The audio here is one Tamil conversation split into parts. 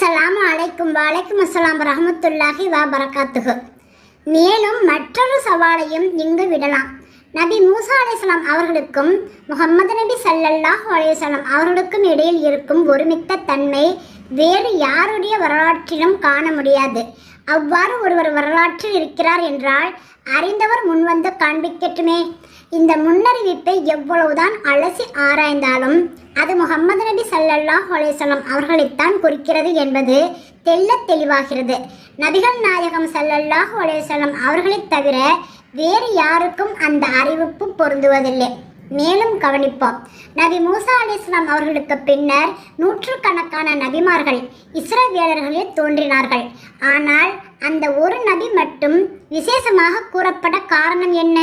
அஸ்ஸலாமு அலைக்கும் வலைக்கும் அஸ்ஸலாம் ரஹமத்துல்லாஹி வா பரக்காத்துகு மேலும் மற்றொரு சவாலையும் இங்கு விடலாம். நபி மூசா அலைஹிஸ்ஸலாம் அவர்களுக்கும் முகமது நபி சல்லல்லாஹ் அலைஹி அவர்களுக்கும் இடையில் இருக்கும் ஒருமித்த தன்மை வேறு யாருடைய வரலாற்றிலும் காண முடியாது. அவ்வாறு ஒருவர் வரலாற்றில் இருக்கிறார் என்றால் அறிந்தவர் முன்வந்து காண்பிக்கட்டுமே. இந்த முன்னறிவிப்பை எவ்வளவுதான் அலசி ஆராய்ந்தாலும் அது முகமது நபி சல்லல்லா ஹொலேசலம் அவர்களைத்தான் குறிக்கிறது என்பது தெள்ளத் தெளிவாகிறது. நபிகள் நாயகம் சல்லல்லாஹ் அலைஹி அவர்களைத் தவிர வேறு யாருக்கும் அந்த அறிவிப்பு பொருந்துவதில்லை. மேலும் கவனிப்போம். நபி மூசா அலி இஸ்லாம் அவர்களுக்கு பின்னர் நூற்றுக்கணக்கான நபிமார்கள் இஸ்ரவேலர்களில் தோன்றினார்கள். ஆனால் அந்த ஒரு நபி மட்டும் விசேஷமாக கூறப்பட காரணம் என்ன?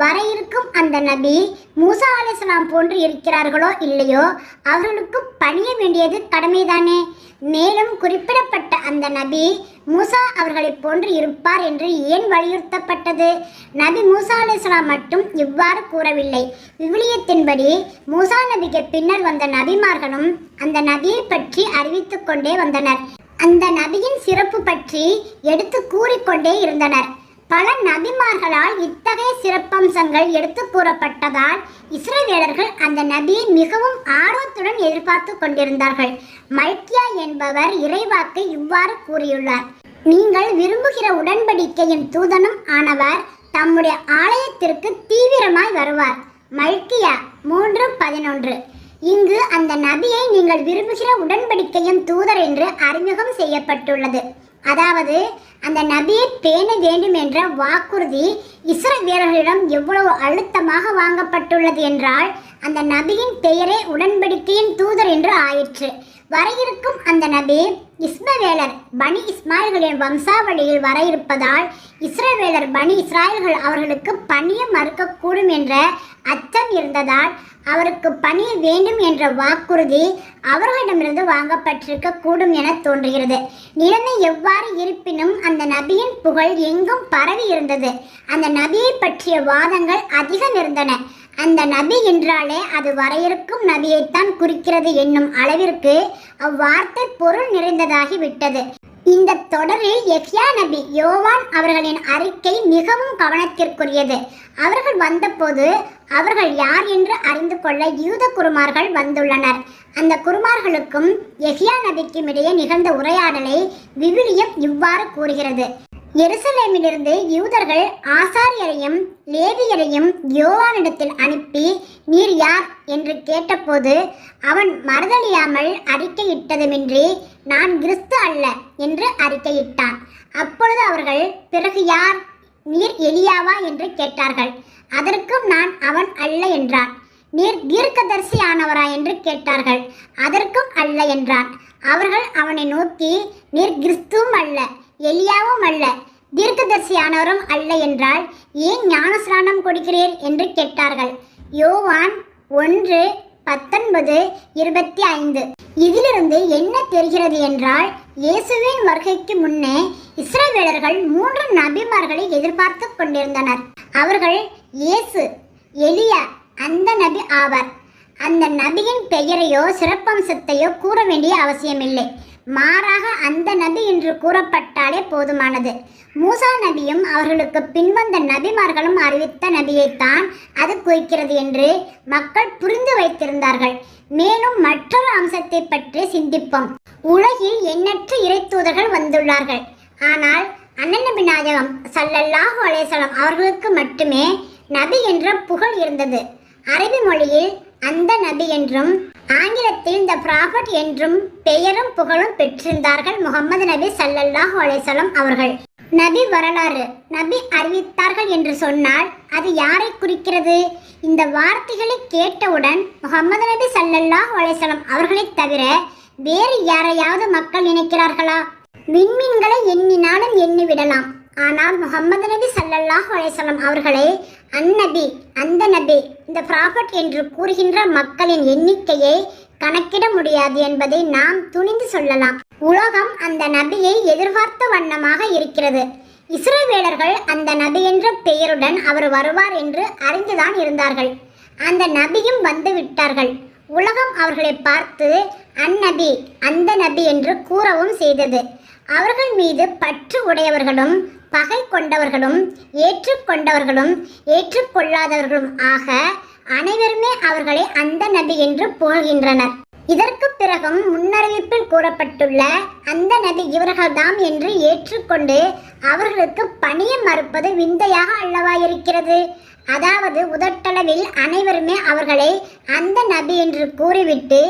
வர இருக்கும் அந்த நபி மூசா அலிஸ்லாம் போன்று இருக்கிறார்களோ இல்லையோ அவர்களுக்கு பணிய வேண்டியது கடமைதானே. மேலும் குறிப்பிடப்பட்ட அந்த நபி மூசா அவர்களைப் போன்று இருப்பார் என்று ஏன் வலியுறுத்தப்பட்டது? நபி மூசா அலிஸ்லாம் மட்டும் இவ்வாறு கூறவில்லை. விவிலியத்தின்படி மூசா நபிக்கு பின்னர் வந்த நபிமார்களும் அந்த நபியை பற்றி அறிவித்து கொண்டே வந்தனர். அந்த நபியின் சிறப்பு பற்றி எடுத்து கூறிக்கொண்டே இருந்தனர். பல நபிமார்களால் இத்தகைய சிறப்பம்சங்கள் எடுத்து கூறப்பட்டதால் இஸ்ரேலியர்கள் அந்த நபியை மிகவும் ஆர்வத்துடன் எதிர்பார்த்து கொண்டிருந்தார்கள். மல்கியா என்பவர் இறைவாக்கு இவ்வாறு கூறியுள்ளார். நீங்கள் விரும்புகிற உடன்படிக்கையின் தூதனும் ஆனவர் தம்முடைய ஆலயத்திற்கு தீவிரமாய் வருவார். மல்கியா மூன்று பதினொன்று. இங்கு அந்த நபியை நீங்கள் விரும்புகிற உடன்படிக்கையும் தூதர் என்று அறிமுகம் செய்யப்பட்டுள்ளது. அதாவது அந்த நபியை பேண வேண்டும் என்ற வாக்குறுதி இஸ்ரவேலர்களிடம் எவ்வளவு அழுத்தமாக வாங்கப்பட்டுள்ளது என்றால் அந்த நபியின் பெயரே உடன்படிக்கையின் தூதர் என்று ஆயிற்று. வர இருக்கும் அந்த நபி இஸ்மவேலர் பனி இஸ்மாயில்களின் வம்சாவளியில் வர இருப்பதால் இஸ்ரவேலர் பனி இஸ்ராயல்கள் அவர்களுக்கு பணிய மறுக்கக்கூடும் என்ற அச்சம் இருந்ததால் அவருக்கு பணிய வேண்டும் என்ற வாக்குறுதி அவர்களிடமிருந்து வாங்கப்பட்டிருக்க கூடும் என தோன்றுகிறது. நிலைமை எவ்வாறு இருப்பினும் அந்த நபியின் புகழ் எங்கும் பரவி இருந்தது அந்த நபியை பற்றிய வாதங்கள் அதிகம் இருந்தன. அந்த நபி என்றாலே அது வரையறுக்கும் நபியைத்தான் குறிக்கிறது என்னும் அளவிற்கு அவ்வார்த்தை பொருள் நிறைந்ததாகி விட்டது. இந்த தொடரில் எஹ்யா நபி யோவான் அவர்களின் அறிக்கை மிகவும் கவனத்திற்குரியது. அவர்கள் வந்தபோது அவர்கள் யார் என்று அறிந்து கொள்ள யூத குருமார்கள் வந்துள்ளனர். அந்த குருமார்களுக்கும் எஹ்யா நபிக்கும் இடையே நிகழ்ந்த உரையாடலை விவிலியம் இவ்வாறு கூறுகிறது. எருசலேமிலிருந்து யூதர்கள் ஆசாரியரையும் லேவியரையும் யோவானிடத்தில் அனுப்பி நீர் யார்? என்று கேட்டபோது அவன் மறுதலியாமல் அறிக்கையிட்டதுமின்றி நான் கிறிஸ்து அல்ல என்று அறிக்கையிட்டான். அப்பொழுது அவர்கள் பிறகு யார்? நீர் எலியாவா? என்று கேட்டார்கள். அதற்கும் நான் அவன் அல்ல என்றான். நீர் தீர்க்கதரிசி ஆனவரா என்று கேட்டார்கள். அதற்கும் அல்ல என்றான். அவர்கள் அவனை நோக்கி நீர் கிறிஸ்துவும் அல்ல. எலியாவும் அல்ல தீர்க்கதரிசியானவரும் அல்ல என்றால் ஏன் ஞானஸ்நானம் கொடுக்கிறீர்? என்று கேட்டார்கள். யோவான் ஒன்று பத்தொன்பது இருபத்தி ஐந்து இதிலிருந்து என்ன தெரிகிறது என்றால் இயேசுவின் வருகைக்கு முன்னே இஸ்ரேலர்கள் மூன்று நபிமார்களை எதிர்பார்த்து கொண்டிருந்தனர். அவர்கள் இயேசு எலியா அந்த நபி ஆவார். அந்த நபியின் பெயரையோ சிறப்பம்சத்தையோ கூற வேண்டிய அவசியமில்லை. மாறாக அந்த நபி என்று கூறப்பட்டாலே போதுமானது. மூசா நபியும் அவர்களுக்கு பின்வந்த நபிமார்களும் அறிவித்த நபியைத்தான் அது குறிக்கிறது என்று மக்கள் புரிந்து வைத்திருந்தார்கள். மேலும் மற்றொரு அம்சத்தை பற்றி சிந்திப்போம். உலகில் எண்ணற்ற இறைத்தூதர்கள் வந்துள்ளார்கள். ஆனால் அண்ணன் நபி நாயகம் சல்லல்லாஹு அலேசலம் அவர்களுக்கு மட்டுமே நபி என்ற புகழ் இருந்தது. அரபி மொழியில் அந்த நபி என்றும் ஆங்கிலத்தில் த ப்ராஃபட் என்றும் பெயரும் புகழும் பெற்றிருந்தார்கள் முகமது நபி சல்லல்லாஹ் அலேசலம் அவர்கள். நபி வரலாறு நபி அறிவித்தார்கள் என்று சொன்னால் அது யாரை குறிக்கிறது? இந்த வார்த்தைகளை கேட்டவுடன் முகமது நபி சல்லல்லாஹ் அலேசலம் அவர்களைத் தவிர வேறு யாரையாவது மக்கள் நினைக்கிறார்களா? விண்மீன்களை எண்ணினாலும் எண்ணிவிடலாம் ஆனால் முகமது நபி சல்லல்லாஹ் அலேசலம் அவர்களை அந்நபி அந்த நபி இந்த ப்ராஃபட் என்று கூறுகின்ற மக்களின் எண்ணிக்கையை கணக்கிட முடியாது என்பதை நாம் துணிந்து சொல்லலாம். உலகம் அந்த நபியை எதிர்பார்த்த வண்ணமாக இருக்கிறது. இஸ்ரவேலர்கள் அந்த நபி என்ற பெயருடன் அவர் வருவார் என்று அறிந்துதான் இருந்தார்கள். அந்த நபியும் வந்து விட்டார்கள். உலகம் அவர்களை பார்த்து அந்நபி அந்த நபி என்று கூறவும் செய்தது. அவர்கள் மீது பற்று உடையவர்களும் பகை கொண்டவர்களும் ஏற்றுக்கொண்டவர்களும் ஏற்றுக்கொள்ளாதவர்களும் ஆக அனைவருமே அவர்களை அந்த நபி என்று புகழ்கின்றனர் இதற்கு பிறகும் முன்னறிவிப்பில் கூறப்பட்டுள்ள அந்த நபி இவர்கள்தாம் என்று ஏற்றுக்கொண்டு அவர்களுக்கு பணிய மறுப்பது விந்தையாக அல்லவா இருக்கிறது அதாவது உதட்டளவில் அனைவருமே அவர்களை அந்த நபி என்று கூறிவிட்டு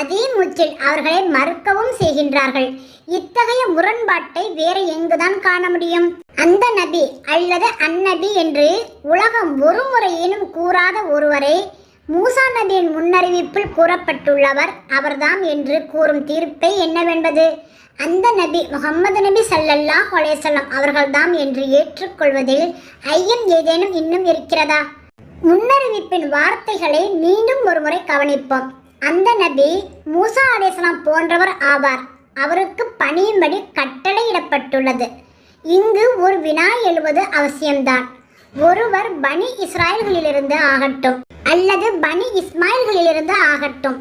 அதே மூச்சில் அவர்களை மறுக்கவும் செய்கின்றார்கள். இத்தகைய முரண்பாட்டை வேறு எங்குதான் காண முடியும்? அந்த நபி அல்லது அந்நபி என்று உலகம் ஒரு முறையேனும் கூறாத ஒருவரை மூசா நபியின் முன்னறிவிப்பில் கூறப்பட்டுள்ளவர் அவர்தாம் என்று கூறும் தீர்ப்பை என்னவென்பது? அந்த நபி முகம்மது நபி சல்லல்லா அலைஹி அவர்கள்தாம் என்று ஏற்றுக்கொள்வதில் ஐயம் ஏதேனும் இன்னும் இருக்கிறதா? முன்னறிவிப்பின் வார்த்தைகளை மீண்டும் ஒருமுறை கவனிப்போம். அந்த நபி மூசா அலைஹிஸ்ஸலாம் போன்றவர் ஆவார். அவருக்கு பணியும்படி கட்டளையிடப்பட்டுள்ளது. இங்கு ஒரு வினா எழுவது அவசியம்தான். ஒருவர் பனி இஸ்ராயல்களிலிருந்து ஆகட்டும் அல்லது பனி இஸ்மாயில்களிலிருந்து ஆகட்டும்.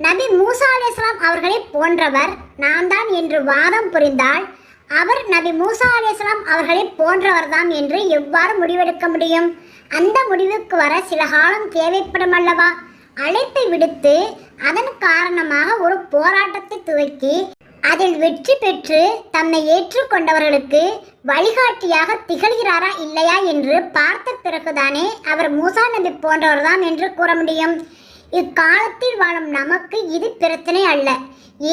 நபி மூசா அலைஹிஸ்ஸலாம் அவர்களை போன்றவர் நான் தான் என்று வாதம் புரிந்தால் அவர் நபி மூசா அலைஹிஸ்ஸலாம் அவர்களை போன்றவர்தான் என்று எவ்வாறு முடிவெடுக்க முடியும்? அந்த முடிவுக்கு வர சில காலம் தேவைப்படும் அல்லவா? அழைப்பை விடுத்து அதன் காரணமாக ஒரு போராட்டத்தை துவக்கி அதில் வெற்றி பெற்று தம்மை ஏற்றுக்கொண்டவர்களுக்கு வழிகாட்டியாக திகழ்கிறாரா இல்லையா என்று பார்த்த பிறகுதானே அவர் மூசா நபி போன்றவர்தான் என்று கூற முடியும். இக்காலத்தில் வாழும் நமக்கு இது பிரச்சனை அல்ல.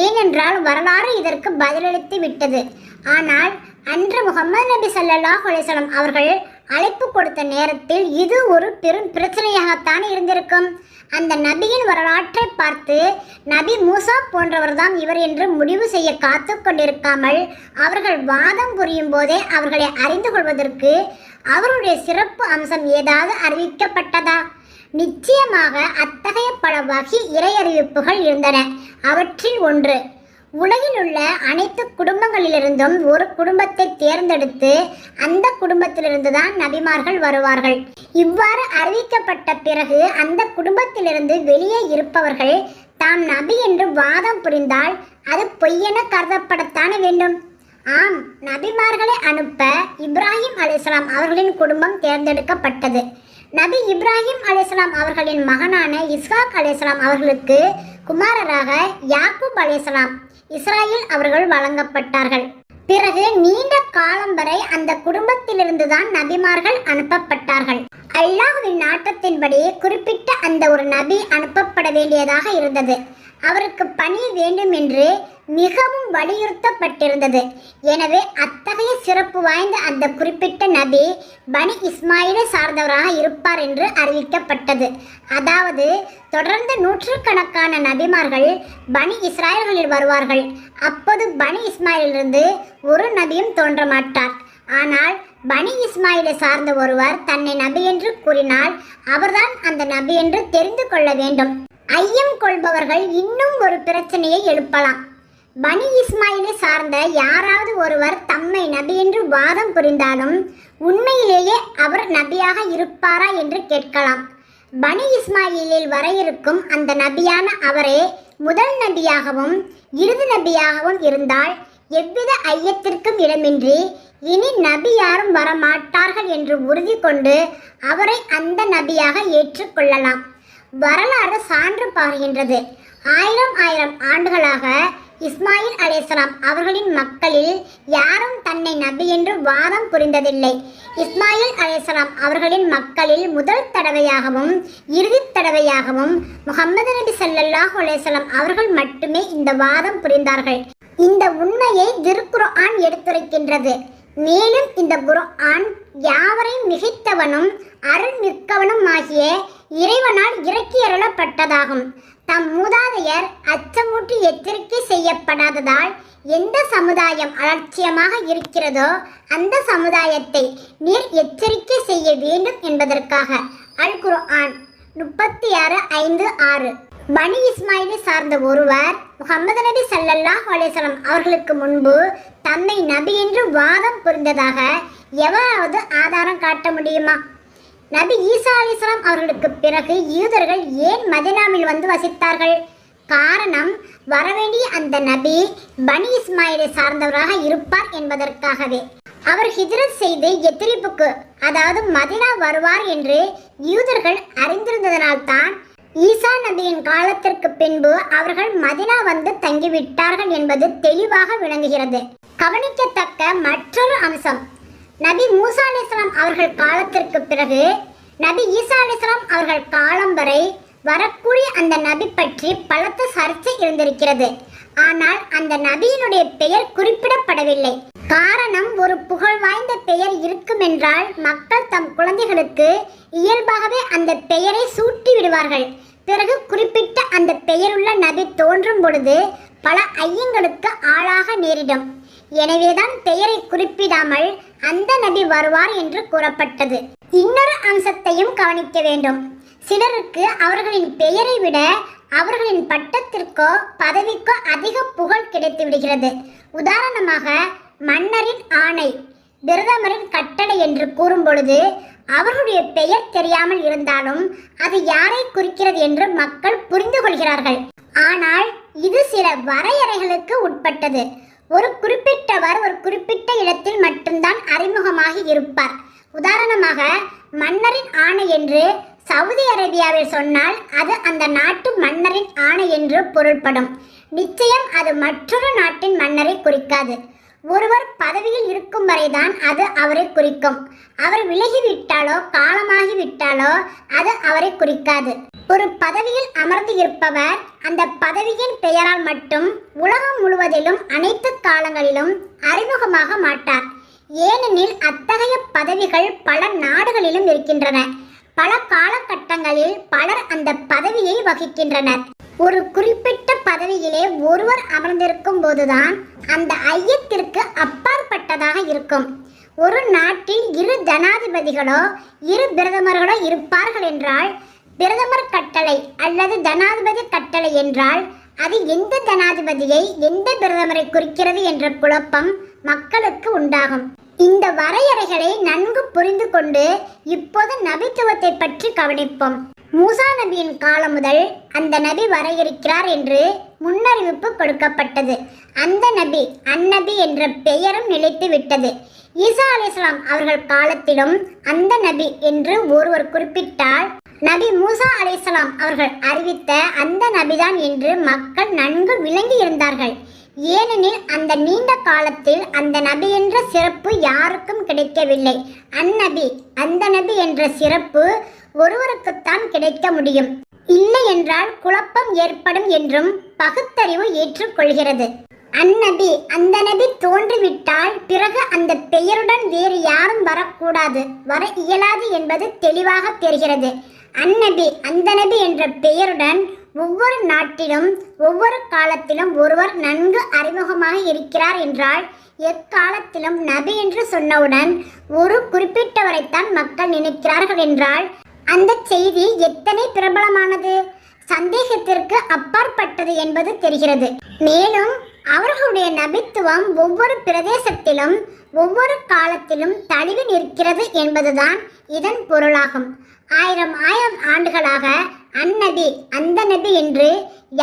ஏனென்றால் வரலாறு இதற்கு பதிலளித்து விட்டது. ஆனால் அன்று முகமது நபி ஸல்லல்லாஹு அலைஹி அவர்கள் அழைப்பு கொடுத்த நேரத்தில் இது ஒரு பெரும் பிரச்சனையாகத்தான் இருந்திருக்கும். அந்த நபியின் வரலாற்றை பார்த்து நபி மூசா போன்றவர்தான் இவர் என்று முடிவு செய்ய காத்து கொண்டிருக்காமல் அவர்கள் வாதம் புரியும் போதே அவர்களை அறிந்து கொள்வதற்கு அவருடைய சிறப்பு அம்சம் ஏதாவது அறிவிக்கப்பட்டதா? நிச்சயமாக அத்தகைய பல வகை இறையறிவிப்புகள் இருந்தன. அவற்றில் ஒன்று உலகில் உள்ள அனைத்து குடும்பங்களிலிருந்தும் ஒரு குடும்பத்தை தேர்ந்தெடுத்து அந்த குடும்பத்திலிருந்து தான் நபிமார்கள் வருவார்கள். இவ்வாறு அறிவிக்கப்பட்ட பிறகு அந்த குடும்பத்திலிருந்து வெளியே இருப்பவர்கள் தாம் நபி என்று வாதம் புரிந்தால் அது பொய்யென கருதப்படத்தானே வேண்டும். ஆம் நபிமார்களை அனுப்ப இப்ராஹிம் அலிஸ்லாம் அவர்களின் குடும்பம் தேர்ந்தெடுக்கப்பட்டது. நபி இப்ராஹிம் அலைஹிஸ்ஸலாம் அவர்களின் மகனான இஸ்ஹாக் அலைஹிஸ்ஸலாம் அவர்களுக்கு குமாரராக யாக்கூப் அலைஹிஸ்ஸலாம் இஸ்ராயில் அவர்கள் வழங்கப்பட்டார்கள். பிறகு நீண்ட காலம் வரை அந்த குடும்பத்திலிருந்து தான் நபிமார்கள் அனுப்பப்பட்டார்கள். அல்லாஹுவின் நாட்டத்தின்படி குறிப்பிட்ட அந்த ஒரு நபி அனுப்பப்பட வேண்டியதாக இருந்தது. அவருக்கு பணி வேண்டும் என்று மிகவும் வலியுறுத்தப்பட்டிருந்தது. எனவே அத்தகைய சிறப்பு வாய்ந்த அந்த குறிப்பிட்ட நபி பனி இஸ்மாயிலை சார்ந்தவராக இருப்பார் என்று அறிவிக்கப்பட்டது. அதாவது தொடர்ந்து நூற்றுக்கணக்கான நபிமார்கள் பனி இஸ்ராயல்களில் வருவார்கள். அப்போது பனி இஸ்மாயிலிருந்து ஒரு நபியும் தோன்ற மாட்டார் ஆனால் பனி இஸ்மாயிலை சார்ந்த ஒருவர் தன்னை நபி என்று கூறினால் அவர்தான் அந்த நபி என்று தெரிந்து கொள்ள வேண்டும். ஐயம் கொள்பவர்கள் இன்னும் ஒரு பிரச்சனையை எழுப்பலாம். பனி இஸ்மாயிலை சார்ந்த யாராவது ஒருவர் தம்மை நபி என்று வாதம் புரிந்தாலும் உண்மையிலேயே அவர் நபியாக இருப்பாரா என்று கேட்கலாம். பனி இஸ்மாயிலில் வர இருக்கும் அந்த நபியான அவரே முதல் நபியாகவும் இறுதி நபியாகவும் இருந்தால் எவ்வித ஐயத்திற்கும் இடமின்றி இனி நபி யாரும் வரமாட்டார்கள் என்று உறுதி கொண்டு அவரை அந்த நபியாக ஏற்றுக்கொள்ளலாம் வரலாறு சான்று பாருகின்றது. ஆயிரம் ஆயிரம் ஆண்டுகளாக இஸ்மாயில் அலேஸ்லாம் அவர்களின் மக்களில் யாரும் தன்னை நபி என்று வாதம் புரிந்ததில்லை. இஸ்மாயில் அலேஸ்லாம் அவர்களின் மக்களில் முதல் தடவையாகவும் இறுதி தடவையாகவும் முகமது நபி ஸல்லல்லாஹு அலேஸ்லாம் அவர்கள் மட்டுமே இந்த வாதம் புரிந்தார்கள். இந்த உண்மையை திருக்குர்ஆன் எடுத்துரைக்கின்றது. மேலும் இந்த குர்ஆன் யாவரையும் மிகைத்தவனும் அருள் மிக்கவனும் ஆகிய இறைவனால் இறக்கியருளப்பட்டதாகும் தம் மூதாதையர் அச்சமூட்டி எச்சரிக்கை செய்யப்படாததால் எந்த சமுதாயம் அலட்சியமாக இருக்கிறதோ அந்த சமுதாயத்தை நீர் எச்சரிக்கை செய்ய வேண்டும் என்பதற்காக. அல் குர்ஆன் முப்பத்தி ஆறு ஐந்து ஆறு. பனி இஸ்மாயிலை சார்ந்த ஒருவர் முகமது நபி சல்லல்லாஹ் அலைஹி அவர்களுக்கு முன்பு தம்மை நபி என்று வாதம் புரிந்ததாக எவராவது ஆதாரம் காட்ட முடியுமா? நபி ஈசா அலிஸ்லாம் அவர்களுக்கு பிறகு யூதர்கள் ஏன் மதினாவில் வந்து வசித்தார்கள்? காரணம் வரவேண்டிய அந்த நபி பனி இஸ்மாயிலை சார்ந்தவராக இருப்பார் என்பதற்காகவே. அவர் ஹிஜ்ரத் செய்து எத்திரிப்புக்கு அதாவது மதினா வருவார் என்று யூதர்கள் அறிந்திருந்ததனால்தான் ஈசா நபியின் காலத்திற்கு பின்பு அவர்கள் மதினா வந்து தங்கிவிட்டார்கள் என்பது தெளிவாக விளங்குகிறது. கவனிக்கத்தக்க மற்றொரு அம்சம் நபி மூசா அலிஸ்லாம் அவர்கள் காலத்திற்கு பிறகு நபி ஈசா அலிஸ்லாம் அவர்கள் காலம் வரை வரக்கூடிய அந்த நபி பற்றி பலத்த சர்ச்சை இருந்திருக்கிறது. ஆனால் அந்த நபியினுடைய பெயர் குறிப்பிடப்படவில்லை. காரணம் ஒரு புகழ் வாய்ந்த பெயர் இருக்குமென்றால் மக்கள் தம் குழந்தைகளுக்கு இயல்பாகவே அந்த பெயரை சூட்டி விடுவார்கள். பிறகு குறிப்பிட்ட அந்த பெயருள்ள நபி தோன்றும் பொழுது பல ஐயங்களுக்கு ஆளாக நேரிடும். எனவேதான் பெயரை குறிப்பிடாமல் அந்த நபி வருவார் என்று கூறப்பட்டது. இன்னொரு அம்சத்தையும் கவனிக்க வேண்டும். சிலருக்கு அவர்களின் பெயரை விட அவர்களின் பட்டத்திற்கோ பதவிக்கோ அதிக புகழ் கிடைத்து விடுகிறது உதாரணமாக மன்னரின் ஆணை பிரதமரின் கட்டளை என்று கூறும் பொழுது அவர்களுடைய பெயர் தெரியாமல் இருந்தாலும் அது யாரை குறிக்கிறது என்று மக்கள் புரிந்து கொள்கிறார்கள் ஆனால் இது சில வரையறைகளுக்கு உட்பட்டது. ஒரு குறிப்பிட்டவர் ஒரு குறிப்பிட்ட இடத்தில் மட்டும்தான் அறிமுகமாகி இருப்பார். உதாரணமாக மன்னரின் ஆணை என்று சவுதி அரேபியாவில் சொன்னால் அது அந்த நாட்டு மன்னரின் ஆணை என்று பொருள்படும். நிச்சயம் அது மற்றொரு நாட்டின் மன்னரை குறிக்காது. ஒருவர் பதவியில் இருக்கும் வரைதான் அது அவரை குறிக்கும். அவர் விலகிவிட்டாலோ காலமாகிவிட்டாலோ அது அவரை குறிக்காது. ஒரு பதவியில் அமர்ந்து இருப்பவர் அந்த பதவியின் பெயரால் மட்டும் உலகம் முழுவதிலும் அனைத்து காலங்களிலும் அறிமுகமாக மாட்டார். ஏனெனில் அத்தகைய பதவிகள் பல நாடுகளிலும் இருக்கின்றன. பல காலகட்டங்களில் பலர் அந்த பதவியை வகிக்கின்றனர். ஒரு குறிப்பிட்ட பதவியிலே ஒருவர் அமர்ந்திருக்கும் போதுதான் அந்த ஐயத்திற்கு அப்பாற்பட்டதாக இருக்கும். ஒரு நாட்டில் இரு ஜனாதிபதிகளோ இரு பிரதமர்களோ இருப்பார்கள் என்றால் பிரதமர் கட்டளை அல்லது ஜனாதிபதி கட்டளை என்றால் அது எந்த ஜனாதிபதியை எந்த பிரதமரை குறிக்கிறது என்ற குழப்பம் மக்களுக்கு உண்டாகும். இந்த வரையறைகளை நன்கு புரிந்து கொண்டு இப்போது நபித்துவத்தை பற்றி கவனிப்போம். மூசா நபியின் காலம் முதல் அந்த நபி வர இருக்கிறார் என்று முன்னறிவிப்பு கொடுக்கப்பட்டது. அந்த நபி அந்நபி என்ற பெயரும் நிலைத்து விட்டது. ஈசா அலிஸ்லாம் அவர்கள் காலத்திலும் அந்த நபி என்று ஒருவர் குறிப்பிட்டால் நபி மூசா அலிஸ்லாம் அவர்கள் அறிவித்த அந்த நபிதான் என்று மக்கள் நன்கு விளங்கி இருந்தார்கள். ஏனெனில் அந்த நீண்ட காலத்தில் அந்த நபி என்ற சிறப்பு யாருக்கும் கிடைக்கவில்லை. அந்நபி அந்த நபி என்ற சிறப்பு ஒருவருக்குத்தான் கிடைக்க முடியும். இல்லை என்றால் குழப்பம் ஏற்படும் என்றும் பகுத்தறிவு ஏற்றுக்கொள்கிறது. அந்நபி அந்த நபி தோன்றிவிட்டால் பிறகு அந்த பெயருடன் வேறு யாரும் வரக்கூடாது வர இயலாது என்பது தெளிவாக தெரிகிறது. அந்நபி அந்த நபி என்ற பெயருடன் ஒவ்வொரு நாட்டிலும் ஒவ்வொரு காலத்திலும் ஒருவர் நன்கு அறிமுகமாக இருக்கிறார் என்றால் எக்காலத்திலும் நபி என்று சொன்னவுடன் ஒரு குறிப்பிட்டவரைத்தான் மக்கள் நினைக்கிறார்கள் என்றால் அந்த செய்தி எத்தனை பிரபலமானது? சந்தேகத்திற்கு அப்பாற்பட்டது என்பது தெரிகிறது. மேலும் அவர்களுடைய நபித்துவம் ஒவ்வொரு பிரதேசத்திலும் ஒவ்வொரு காலத்திலும் தழுவி நிற்கிறது என்பதுதான் இதன் பொருளாகும். ஆயிரம் ஆயிரம் ஆண்டுகளாக அந்நபி அந்த நபி என்று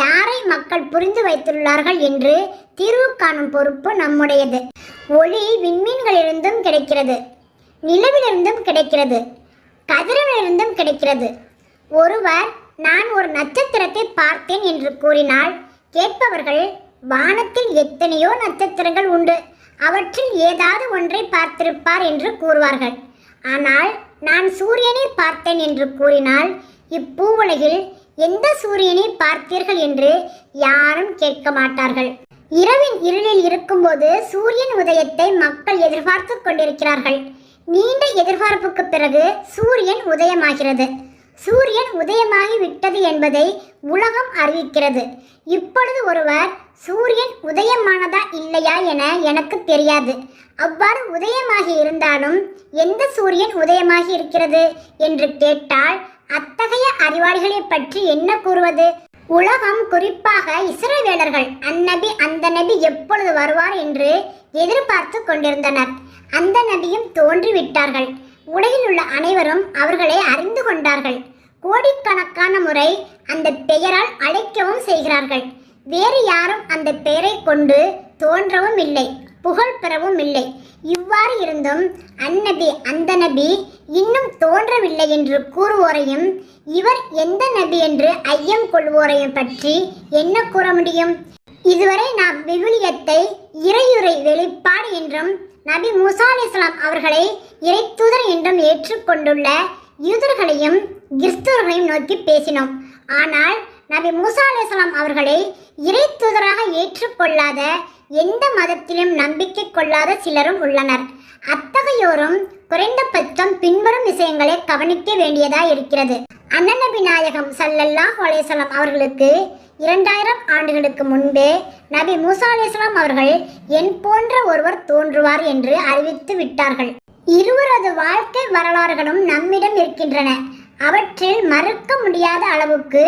யாரை மக்கள் புரிந்து வைத்துள்ளார்கள் என்று தீர்வு காணும் பொறுப்பு நம்முடையது. ஒளி விண்மீன்களிலிருந்தும் கிடைக்கிறது நிலவிலிருந்தும் கிடைக்கிறது கதிரவிலிருந்தும் கிடைக்கிறது. ஒருவர் நான் ஒரு நட்சத்திரத்தை பார்த்தேன் என்று கூறினால் கேட்பவர்கள் வானத்தில் எத்தனையோ நட்சத்திரங்கள் உண்டு அவற்றில் ஏதாவது ஒன்றை பார்த்திருப்பார் என்று கூறுவார்கள். ஆனால் நான் சூரியனை பார்த்தேன் என்று கூறினால் இப்பூவுலகில் எந்த சூரியனை பார்த்தீர்கள் என்று யாரும் கேட்க மாட்டார்கள். இரவின் இருளில் இருக்கும்போது சூரியன் உதயத்தை மக்கள் எதிர்பார்த்து கொண்டிருக்கிறார்கள். நீண்ட எதிர்பார்ப்புக்கு பிறகு சூரியன் உதயமாகிறது. சூரியன் உதயமாகி விட்டது என்பதை உலகம் அறிவிக்கிறது. இப்பொழுது ஒருவர் சூரியன் உதயமானதா இல்லையா என எனக்கு தெரியாது. அவ்வாறு உதயமாகி இருந்தாலும் எந்த சூரியன் உதயமாகி இருக்கிறது என்று கேட்டால் அத்தகைய அறிவாளிகளை பற்றி என்ன கூறுவது? உலகம் குறிப்பாக இஸ்ரவேலர்கள் அந்நபி அந்த நபி எப்பொழுது வருவார் என்று எதிர்பார்த்து கொண்டிருந்தனர். அந்த நபியும் தோன்றிவிட்டார்கள். உலகில் உள்ள அனைவரும் அவர்களை அறிந்து கொண்டார்கள். கோடிக்கணக்கான முறை அந்த பெயரால் அழைக்கவும் செய்கிறார்கள். வேறு யாரும் அந்த பெயரை கொண்டு தோன்றவும் இல்லை புகழ் பெறவும் இல்லை. இவ்வாறு இருந்தும் அந்நபி அந்த நபி இன்னும் தோன்றவில்லை என்று கூறுவோரையும் இவர் எந்த நபி என்று ஐயம் கொள்வோரையும் பற்றி என்ன கூற முடியும்? இதுவரை நாம் விவிலியத்தை இறையுறை வெளிப்பாடு என்றும் நபி மூசா இஸ்லாம் அவர்களை இறைத்தூதர் என்றும் ஏற்றுக்கொண்டுள்ள யூதர்களையும் கிறிஸ்தவர்களையும் நோக்கி பேசினோம். ஆனால் நபி மூசா அலைஹிஸ்ஸலாம் அவர்களை இறைத்தூதராக ஏற்றுக்கொள்ளாத எந்த மதத்திலும் நம்பிக்கை கொள்ளாத சிலரும் உள்ளனர். அத்தகையோரும் குறைந்தபட்சம் பின்வரும் விஷயங்களை கவனிக்க வேண்டியதாய் இருக்கிறது. அண்ணநபி நாயகம் சல்லல்லா அலைஹிஸ்ஸலாம் அவர்களுக்கு இரண்டாயிரம் ஆண்டுகளுக்கு முன்பே நபி மூசா அலேஸ்லாம் அவர்கள் என் போன்ற ஒருவர் தோன்றுவார் என்று அறிவித்து விட்டார்கள். இருவரது வாழ்க்கை வரலாறுகளும் நம்மிடம் இருக்கின்றன. அவற்றில் மறுக்க முடியாத அளவுக்கு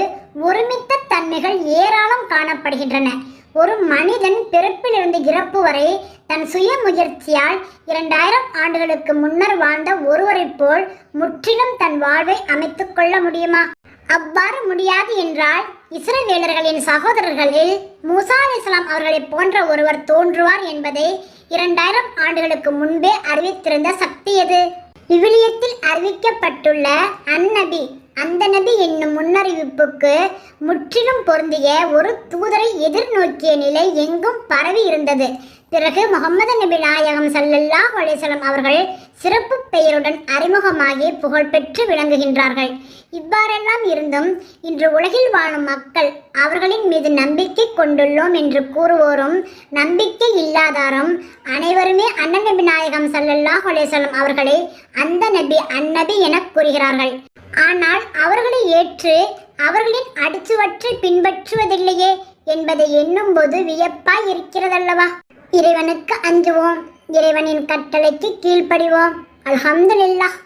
ஒருமித்த தன்மைகள் ஏராளம் காணப்படுகின்றன. ஒரு மனிதன் பிறப்பிலிருந்து இறப்பு வரை தன் சுய முயற்சியால் இரண்டாயிரம் ஆண்டுகளுக்கு முன்னர் வாழ்ந்த ஒருவரைப் போல் முற்றிலும் தன் வாழ்வை அமைத்துக் கொள்ள முடியுமா? அவ்வாறு முடியாது என்றால் இஸ்ரவேலர்களின் சகோதரர்களில் மூசா இஸ்லாம் அவர்களைப் போன்ற ஒருவர் தோன்றுவார் என்பதை இரண்டாயிரம் ஆண்டுகளுக்கு முன்பே அறிவித்திருந்த சக்தி எது? விவிலியத்தில் அறிவிக்கப்பட்டுள்ள அந்நபி அந்த நபி என்னும் முன்னறிவிப்புக்கு முற்றிலும் பொருந்திய ஒரு தூதரை எதிர்நோக்கிய நிலை எங்கும் பரவி இருந்தது. பிறகு முகமது நபி நாயகம் சல்லல்லா அலைஹி அவர்கள் சிறப்பு பெயருடன் அறிமுகமாகி புகழ்பெற்று விளங்குகின்றார்கள். இவ்வாறெல்லாம் இருந்தும் இன்று உலகில் வாழும் மக்கள் அவர்களின் மீது நம்பிக்கை கொண்டுள்ளோம் என்று கூறுவோரும் நம்பிக்கை இல்லாதாரும் அனைவருமே அண்ணன் நபி நாயகம் சல்லல்லா அலைஹி அவர்களை அந்த நபி அந்நபி என கூறுகிறார்கள். ஆனால் அவர்களை ஏற்று அவர்களின் அடிச்சுவற்றை பின்பற்றுவதில்லையே என்பதை எண்ணும்போது வியப்பாய் இருக்கிறதல்லவா? இறைவனுக்கு அஞ்சுவோம். இறைவனின் கட்டளைக்கு கீழ்ப்படிவோம். அல்ஹம்துலில்லாஹ்.